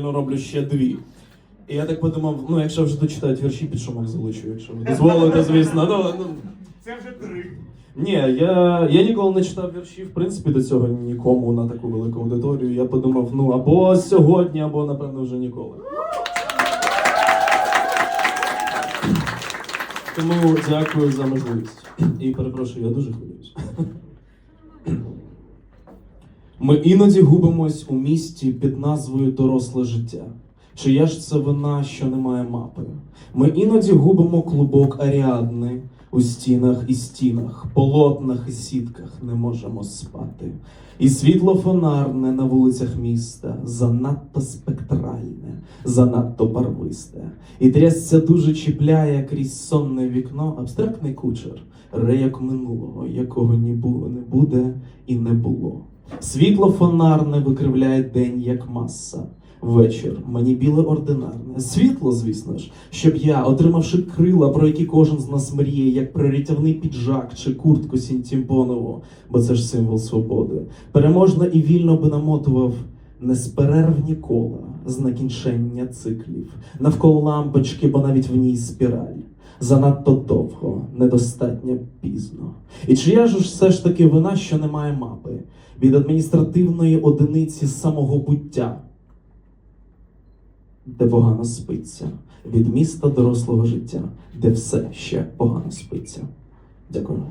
роблю ще дві. І я так подумав, ну якщо вже дочитають вірші, під шумок залучу, якщо ви дозволите, звісно. Ну, ну, Це вже три. ні, я, я ніколи не читав вірші, в принципі, до цього нікому на таку велику аудиторію. Я подумав, ну або сьогодні, або напевно вже ніколи. Тому дякую за можливість. І перепрошую, я дуже хвилююсь. Ми іноді губимось у місті під назвою Доросле життя. Чия ж це вина, що немає мапи? Ми іноді губимо клубок Аріадни у стінах і стінах, полотнах і сітках не можемо спати. І світло фонарне на вулицях міста занадто спектральне, занадто барвисте. І трясця дуже чіпляє крізь сонне вікно абстрактний кучер, реяк минулого, якого ні було, не буде і не було. Світло фонарне викривляє день як маса. Вечір мені біле ординарне. Світло, звісно ж, щоб я, отримавши крила, про які кожен з нас мріє, як прирятівний піджак чи куртку Сінтімпонову, бо це ж символ свободи, переможно і вільно би намотував несперервні кола з накінчення циклів, навколо лампочки, бо навіть в ній спіраль. Занадто довго, недостатньо пізно. І чия ж все ж таки вина, що немає мапи від адміністративної одиниці самого буття, де погано спиться, від міста дорослого життя, де все ще погано спиться. Дякую.